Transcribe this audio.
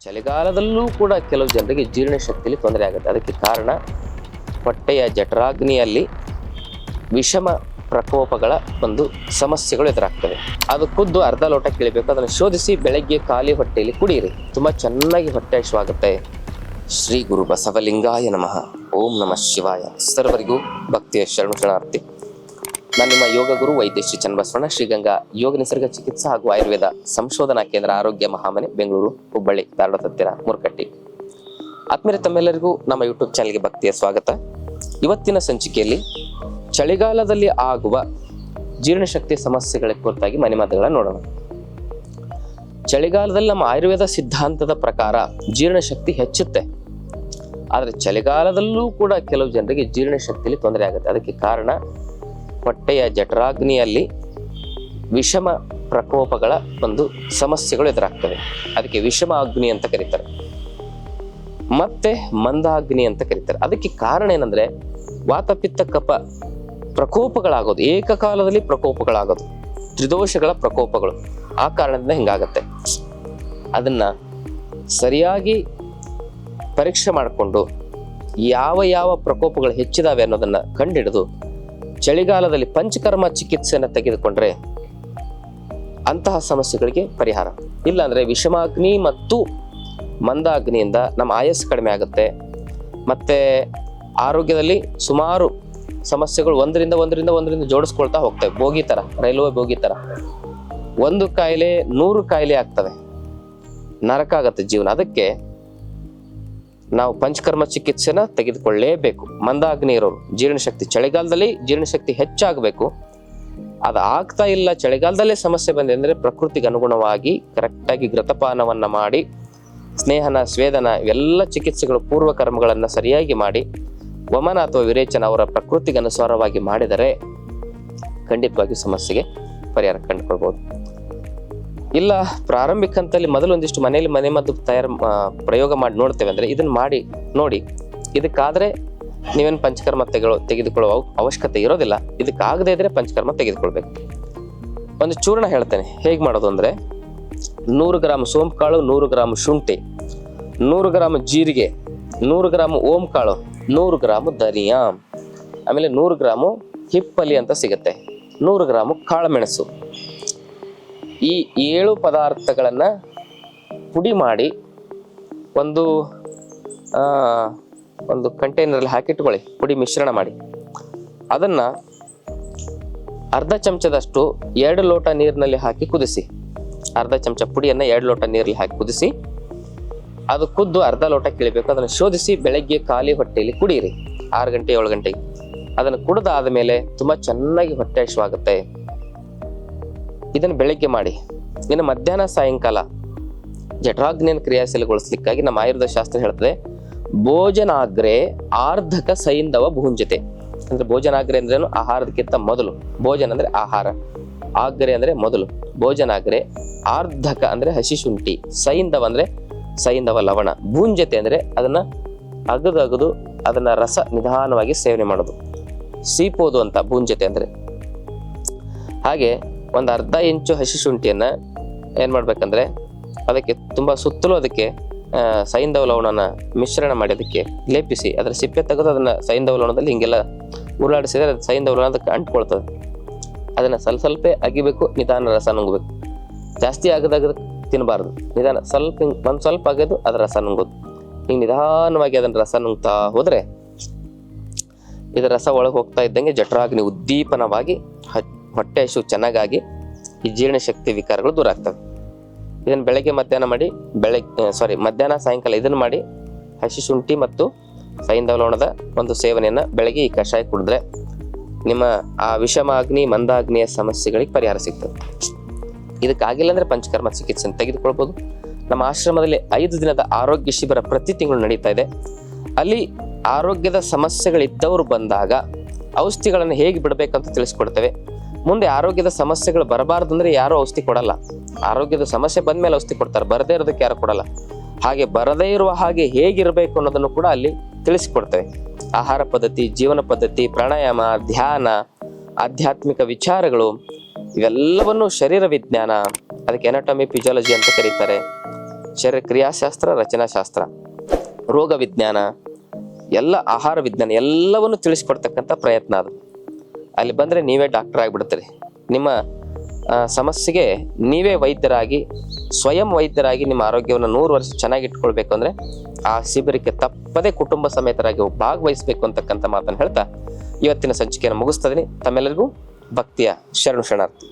ಚಳಿಗಾಲದಲ್ಲೂ ಕೂಡ ಕೆಲವು ಜನರಿಗೆ ಜೀರ್ಣಶಕ್ತಿಯಲ್ಲಿ ತೊಂದರೆ ಆಗುತ್ತೆ. ಅದಕ್ಕೆ ಕಾರಣ ಹೊಟ್ಟೆಯ ಜಠರಾಗ್ನಿಯಲ್ಲಿ ವಿಷಮ ಪ್ರಕೋಪಗಳ ಒಂದು ಸಮಸ್ಯೆಗಳು ಎದುರಾಗ್ತವೆ. ಅದು ಖುದ್ದು ಅರ್ಧ ಲೋಟ ಕೇಳಬೇಕು. ಅದನ್ನು ಶೋಧಿಸಿ ಬೆಳಗ್ಗೆ ಖಾಲಿ ಹೊಟ್ಟೆಯಲ್ಲಿ ಕುಡಿಯಿರಿ. ತುಂಬ ಚೆನ್ನಾಗಿ ಹೊಟ್ಟೆ ಹಸಿವಾಗುತ್ತೆ. ಶ್ರೀ ಗುರು ಬಸವಲಿಂಗಾಯ ನಮಃ. ಓಂ ನಮಃ ಶಿವಾಯ. ಸರ್ವರಿಗೂ ಭಕ್ತಿಯ ಶರಣು ಶರಣಾರ್ಥಿ. ನಾನು ನಿಮ್ಮ ಯೋಗ ಗುರು ವೈದ್ಯ ಶ್ರೀ ಚನ್ನಬಸವಣ್ಣ, ಶ್ರೀಗಂಗಾ ಯೋಗ ನಿಸರ್ಗ ಚಿಕಿತ್ಸಾ ಹಾಗೂ ಆಯುರ್ವೇದ ಸಂಶೋಧನಾ ಕೇಂದ್ರ ಆರೋಗ್ಯ ಮಹಾಮನೆ, ಬೆಂಗಳೂರು, ಹುಬ್ಬಳ್ಳಿ, ಧಾರವಾಡ ಹತ್ತಿರ ಮುರ್ಕಟ್ಟಿ. ಆತ್ಮೀಯ ತಮ್ಮೆಲ್ಲರಿಗೂ ನಮ್ಮ ಯೂಟ್ಯೂಬ್ ಚಾನಲ್ಗೆ ಭಕ್ತಿಯ ಸ್ವಾಗತ. ಇವತ್ತಿನ ಸಂಚಿಕೆಯಲ್ಲಿ ಚಳಿಗಾಲದಲ್ಲಿ ಆಗುವ ಜೀರ್ಣಶಕ್ತಿ ಸಮಸ್ಯೆಗಳ ಕುರಿತಾಗಿ ಮನೆಮದ್ದುಗಳನ್ನ ನೋಡೋಣ. ಚಳಿಗಾಲದಲ್ಲಿ ನಮ್ಮ ಆಯುರ್ವೇದ ಸಿದ್ಧಾಂತದ ಪ್ರಕಾರ ಜೀರ್ಣಶಕ್ತಿ ಹೆಚ್ಚುತ್ತೆ. ಆದರೆ ಚಳಿಗಾಲದಲ್ಲೂ ಕೂಡ ಕೆಲವು ಜನರಿಗೆ ಜೀರ್ಣಶಕ್ತಿಯಲ್ಲಿ ತೊಂದರೆ ಆಗುತ್ತೆ. ಅದಕ್ಕೆ ಕಾರಣ ಹೊಟ್ಟೆಯ ಜಠರಾಗ್ನಿಯಲ್ಲಿ ವಿಷಮ ಪ್ರಕೋಪಗಳ ಒಂದು ಸಮಸ್ಯೆಗಳು ಎದುರಾಗ್ತವೆ. ಅದಕ್ಕೆ ವಿಷಮ ಅಗ್ನಿ ಅಂತ ಕರೀತಾರೆ. ಮತ್ತೆ ಮಂದಾಗ್ನಿ ಅಂತ ಕರೀತಾರೆ. ಅದಕ್ಕೆ ಕಾರಣ ಏನಂದ್ರೆ ವಾತಪಿತ್ತ ಕಪ ಪ್ರಕೋಪಗಳಾಗೋದು, ಏಕಕಾಲದಲ್ಲಿ ಪ್ರಕೋಪಗಳಾಗೋದು, ತ್ರಿದೋಷಗಳ ಪ್ರಕೋಪಗಳು. ಆ ಕಾರಣದಿಂದ ಹಿಂಗಾಗತ್ತೆ. ಅದನ್ನ ಸರಿಯಾಗಿ ಪರೀಕ್ಷೆ ಮಾಡಿಕೊಂಡು ಯಾವ ಯಾವ ಪ್ರಕೋಪಗಳು ಹೆಚ್ಚಿದಾವೆ ಅನ್ನೋದನ್ನ ಕಂಡಿಡಿದು ಚಳಿಗಾಲದಲ್ಲಿ ಪಂಚಕರ್ಮ ಚಿಕಿತ್ಸೆಯನ್ನು ತೆಗೆದುಕೊಂಡ್ರೆ ಅಂತಹ ಸಮಸ್ಯೆಗಳಿಗೆ ಪರಿಹಾರ. ಇಲ್ಲಾಂದರೆ ವಿಷಮಾಗ್ನಿ ಮತ್ತು ಮಂದಾಗ್ನಿಯಿಂದ ನಮ್ಮ ಆಯಸ್ಸು ಕಡಿಮೆ ಆಗುತ್ತೆ. ಮತ್ತೆ ಆರೋಗ್ಯದಲ್ಲಿ ಸುಮಾರು ಸಮಸ್ಯೆಗಳು ಒಂದರಿಂದ ಒಂದರಿಂದ ಒಂದರಿಂದ ಜೋಡಿಸ್ಕೊಳ್ತಾ ಹೋಗ್ತವೆ. ಬೋಗಿ ತರ, ರೈಲ್ವೆ ಬೋಗಿ ತರ. ಒಂದು ಕಾಯಿಲೆ ನೂರು ಕಾಯಿಲೆ ಆಗ್ತವೆ ನರಕ ಆಗತ್ತೆ ಜೀವನ. ಅದಕ್ಕೆ ನಾವು ಪಂಚಕರ್ಮ ಚಿಕಿತ್ಸೆನ ತೆಗೆದುಕೊಳ್ಳಲೇಬೇಕು ಮಂದಾಗ್ನಿ ಇರೋರು, ಜೀರ್ಣಶಕ್ತಿ ಚಳಿಗಾಲದಲ್ಲಿ ಜೀರ್ಣಶಕ್ತಿ ಹೆಚ್ಚಾಗಬೇಕು. ಅದು ಆಗ್ತಾ ಇಲ್ಲ, ಚಳಿಗಾಲದಲ್ಲೇ ಸಮಸ್ಯೆ ಬಂದಿದೆ ಅಂದರೆ ಪ್ರಕೃತಿಗೆ ಅನುಗುಣವಾಗಿ ಕರೆಕ್ಟಾಗಿ ಗ್ರತಪಾನವನ್ನು ಮಾಡಿ, ಸ್ನೇಹನ, ಸ್ವೇದನ ಇವೆಲ್ಲ ಚಿಕಿತ್ಸೆಗಳು ಪೂರ್ವ ಕರ್ಮಗಳನ್ನು ಸರಿಯಾಗಿ ಮಾಡಿ, ವಮನ ಅಥವಾ ವಿರೇಚನ ಅವರ ಪ್ರಕೃತಿಗೆ ಅನುಸಾರವಾಗಿ ಮಾಡಿದರೆ ಖಂಡಿತವಾಗಿ ಸಮಸ್ಯೆಗೆ ಪರಿಹಾರ ಕಂಡುಕೊಳ್ಬಹುದು ಇಲ್ಲ, ಪ್ರಾರಂಭಿಕ ಹಂತದಲ್ಲಿ ಮೊದಲು ಒಂದಿಷ್ಟು ಮನೆಯಲ್ಲಿ ಮನೆ ಮದ್ದು ತಯಾರು ಪ್ರಯೋಗ ಮಾಡಿ ನೋಡ್ತೇವೆ ಅಂದ್ರೆ ಇದನ್ನು ಮಾಡಿ, ನೋಡಿ. ಇದಕ್ಕಾದ್ರೆ ನೀವೇನು ಪಂಚಕರ್ಮ ತೆಗೆದು ತೆಗೆದುಕೊಳ್ಳುವ ಅವ- ಅವಶ್ಯಕತೆ ಇರೋದಿಲ್ಲ. ಇದಕ್ಕಾಗದೇ ಇದ್ರೆ ಪಂಚಕರ್ಮ ತೆಗೆದುಕೊಳ್ಬೇಕು. ಒಂದು ಚೂರ್ಣ ಹೇಳ್ತೇನೆ. ಹೇಗೆ ಮಾಡೋದು ಅಂದ್ರೆ, ನೂರು ಗ್ರಾಮ್ ಸೋಂಪು ಕಾಳು ನೂರು ಗ್ರಾಮ್ ಶುಂಠಿ, ನೂರು ಗ್ರಾಮ್ ಜೀರಿಗೆ, ನೂರು ಗ್ರಾಮ್ ಓಂ ಕಾಳು ನೂರು ಗ್ರಾಮ್ ಧನಿಯಾ. ಆಮೇಲೆ ನೂರು ಗ್ರಾಮು ಹಿಪ್ಪಲಿ ಅಂತ ಸಿಗುತ್ತೆ. ನೂರು ಗ್ರಾಮು ಕಾಳುಮೆಣಸು. ಈ ಏಳು ಪದಾರ್ಥಗಳನ್ನು ಪುಡಿ ಮಾಡಿ ಒಂದು ಒಂದು ಕಂಟೈನರಲ್ಲಿ ಹಾಕಿಟ್ಕೊಳ್ಳಿ, ಪುಡಿ ಮಿಶ್ರಣ ಮಾಡಿ. ಅದನ್ನ ಅರ್ಧ ಚಮಚದಷ್ಟು ಎರಡು ಲೋಟ ನೀರಿನಲ್ಲಿ ಹಾಕಿ ಕುದಿಸಿ. ಅರ್ಧ ಚಮಚ ಪುಡಿಯನ್ನು ಎರಡು ಲೋಟ ನೀರಲ್ಲಿ ಹಾಕಿ ಕುದಿಸಿ, ಅದು ಕುದ್ದು ಅರ್ಧ ಲೋಟ ಕೀಳಬೇಕು. ಅದನ್ನು ಶೋಧಿಸಿ ಬೆಳಗ್ಗೆ ಖಾಲಿ ಹೊಟ್ಟೆಯಲ್ಲಿ ಕುಡಿಯಿರಿ ಆರು ಗಂಟೆ ಏಳು ಗಂಟೆಗೆ. ಅದನ್ನು ಕುಡಿದಾದ ಮೇಲೆ ತುಂಬಾ ಚೆನ್ನಾಗಿ ಹೊಟ್ಟೆ ಹಸಿವಾಗುತ್ತೆ. ಇದನ್ನು ಬೆಳಗ್ಗೆ ಮಾಡಿ. ಇನ್ನು ಮಧ್ಯಾಹ್ನ, ಸಾಯಂಕಾಲ ಜಠರಾಗ್ನಿಯನ್ನು ಕ್ರಿಯಾಶೀಲಗೊಳಿಸ್ಲಿಕ್ಕಾಗಿ ನಮ್ಮ ಆಯುರ್ವೇದ ಶಾಸ್ತ್ರ ಹೇಳ್ತದೆ, ಭೋಜನಾಗ್ರೆ ಆರ್ಧಕ ಸೈಂಧವ ಭುಂಜತೆ. ಅಂದ್ರೆ ಭೋಜನಾಗ್ರೆ ಅಂದ್ರೇನು? ಆಹಾರದಕ್ಕಿಂತ ಮೊದಲು. ಭೋಜನ ಅಂದ್ರೆ ಆಹಾರ. ಆಗ್ರೆ ಅಂದ್ರೆ ಮೊದಲು. ಭೋಜನಾಗ್ರೆ ಆರ್ಧಕ ಅಂದ್ರೆ ಹಸಿ ಶುಂಠಿ. ಸೈಂಧವ ಅಂದ್ರೆ ಸೈಂಧವ ಲವಣ. ಭೂಂಜತೆ ಅಂದ್ರೆ ಅದನ್ನ ಅಗದು ಅಗದು ಅದನ್ನ ರಸ ನಿಧಾನವಾಗಿ ಸೇವನೆ ಮಾಡೋದು. ಸೀಪೋದು ಅಂತ ಭೂಂಜತೆ ಅಂದ್ರೆ. ಹಾಗೆ ಒಂದು ಅರ್ಧ ಇಂಚು ಹಸಿ ಶುಂಠಿಯನ್ನ ಏನು ಮಾಡ್ಬೇಕಂದ್ರೆ ಅದಕ್ಕೆ ತುಂಬಾ ಸುತ್ತಲೂ ಅದಕ್ಕೆ ಸೈಂಧವ ಲವಣನ ಮಿಶ್ರಣ ಮಾಡಿ ಅದಕ್ಕೆ ಲೇಪಿಸಿ, ಅದರ ಸಿಪ್ಪೆ ತೆಗೆದು ಅದನ್ನ ಸೈಂಧವ ಲವಣದಲ್ಲಿ ಹಿಂಗೆಲ್ಲ ಉರುಳಾಡಿಸಿದರೆ ಅದು ಸೈಂಧವ ಲವಣ ಅದಕ್ಕೆ ಅಂಟ್ಕೊಳ್ತದೆ. ಅದನ್ನ ಸ್ವಲ್ಪ ಸ್ವಲ್ಪ ಅಗಿಬೇಕು, ನಿಧಾನ ರಸ ನುಂಗಬೇಕು. ಜಾಸ್ತಿ ಆಗದಾಗ ತಿನ್ನಬಾರ್ದು ನಿಧಾನ ಸ್ವಲ್ಪ ಒಂದ್ ಸ್ವಲ್ಪ ಅಗೆದು ಅದ್ರ ರಸ ನುಂಗೋದು ಹಿಂಗ್ ನಿಧಾನವಾಗಿ ಅದನ್ನು ರಸ ನುಂಗ್ತಾ ಹೋದರೆ ಇದರ ರಸ ಒಳಗೆ ಹೋಗ್ತಾ ಇದ್ದಂಗೆ ಜಠರಾಗ್ನಿ ಉದ್ದೀಪನವಾಗಿ ಹೊಟ್ಟೆ ಹಸು ಚೆನ್ನಾಗಾಗಿ ಈ ಜೀರ್ಣಶಕ್ತಿ ವಿಕಾರಗಳು ದೂರ ಆಗ್ತವೆ. ಇದನ್ನು ಬೆಳಗ್ಗೆ ಮಧ್ಯಾಹ್ನ ಮಾಡಿ ಬೆಳಗ್ಗೆ ಸಾರಿ ಮಧ್ಯಾಹ್ನ, ಸಾಯಂಕಾಲ ಇದನ್ನು ಮಾಡಿ ಹಸಿ ಶುಂಠಿ ಮತ್ತು ಸೈಂಧವ ಲೋಣದ ಒಂದು ಸೇವನೆಯನ್ನು ಬೆಳಗ್ಗೆ ಈ ಕಷಾಯ ಕುಡಿದ್ರೆ ನಿಮ್ಮ ಆ ವಿಷಮಾಗ್ನಿ, ಮಂದಾಗ್ನಿಯ ಸಮಸ್ಯೆಗಳಿಗೆ ಪರಿಹಾರ ಸಿಗ್ತದೆ. ಇದಕ್ಕಾಗಿಲ್ಲ ಅಂದರೆ ಪಂಚಕರ್ಮ ಚಿಕಿತ್ಸೆ ತೆಗೆದುಕೊಳ್ಬೋದು. ನಮ್ಮ ಆಶ್ರಮದಲ್ಲಿ ಐದು ದಿನದ ಆರೋಗ್ಯ ಶಿಬಿರ ಪ್ರತಿ ತಿಂಗಳು ನಡೀತಾ ಇದೆ. ಅಲ್ಲಿ ಆರೋಗ್ಯದ ಸಮಸ್ಯೆಗಳಿದ್ದವರು ಬಂದಾಗ ಔಷಧಿಗಳನ್ನು ಹೇಗೆ ಬಿಡಬೇಕಂತ ತಿಳಿಸ್ಕೊಡ್ತೇವೆ. ಮುಂದೆ ಆರೋಗ್ಯದ ಸಮಸ್ಯೆಗಳು ಬರಬಾರ್ದು ಅಂದ್ರೆ ಯಾರು ಔಷಧಿ ಕೊಡಲ್ಲ. ಆರೋಗ್ಯದ ಸಮಸ್ಯೆ ಬಂದ್ಮೇಲೆ ಔಷಧಿ ಕೊಡ್ತಾರೆ, ಬರದೇ ಇರೋದಕ್ಕೆ ಯಾರು ಕೊಡಲ್ಲ. ಹಾಗೆ ಬರದೇ ಇರುವ ಹಾಗೆ ಹೇಗಿರಬೇಕು ಅನ್ನೋದನ್ನು ಕೂಡ ಅಲ್ಲಿ ತಿಳಿಸಿಕೊಡ್ತೇವೆ. ಆಹಾರ ಪದ್ಧತಿ, ಜೀವನ ಪದ್ಧತಿ, ಪ್ರಾಣಾಯಾಮ, ಧ್ಯಾನ, ಆಧ್ಯಾತ್ಮಿಕ ವಿಚಾರಗಳು, ಇವೆಲ್ಲವನ್ನು ಶರೀರ ವಿಜ್ಞಾನ, ಅದಕ್ಕೆ ಎನಟಮಿ ಫಿಸಿಯಾಲಜಿ ಅಂತ ಕರೀತಾರೆ. ಶರೀರ ಕ್ರಿಯಾಶಾಸ್ತ್ರ, ರಚನಾಶಾಸ್ತ್ರ, ರೋಗ ವಿಜ್ಞಾನ, ಎಲ್ಲ ಆಹಾರ ವಿಜ್ಞಾನ, ಎಲ್ಲವನ್ನು ತಿಳಿಸ್ಕೊಡ್ತಕ್ಕಂಥ ಪ್ರಯತ್ನ ಅದು. ಅಲ್ಲಿ ಬಂದರೆ ನೀವೇ ಡಾಕ್ಟರ್ ಆಗಿಬಿಡ್ತೀರಿ. ನಿಮ್ಮ ಸಮಸ್ಯೆಗೆ ನೀವೇ ವೈದ್ಯರಾಗಿ, ಸ್ವಯಂ ವೈದ್ಯರಾಗಿ ನಿಮ್ಮ ಆರೋಗ್ಯವನ್ನು ನೂರು ವರ್ಷ ಚೆನ್ನಾಗಿ ಇಟ್ಕೊಳ್ಬೇಕು ಅಂದರೆ ಆ ಶಿಬಿರಕ್ಕೆ ತಪ್ಪದೇ ಕುಟುಂಬ ಸಮೇತರಾಗಿ ಭಾಗವಹಿಸಬೇಕು ಅಂತಕ್ಕಂಥ ಮಾತನ್ನು ಹೇಳ್ತಾ ಇವತ್ತಿನ ಸಂಚಿಕೆಯನ್ನು ಮುಗಿಸ್ತಾ ತಮ್ಮೆಲ್ಲರಿಗೂ ಭಕ್ತಿಯ ಶರಣು ಶರಣಾರ್ಥಿ.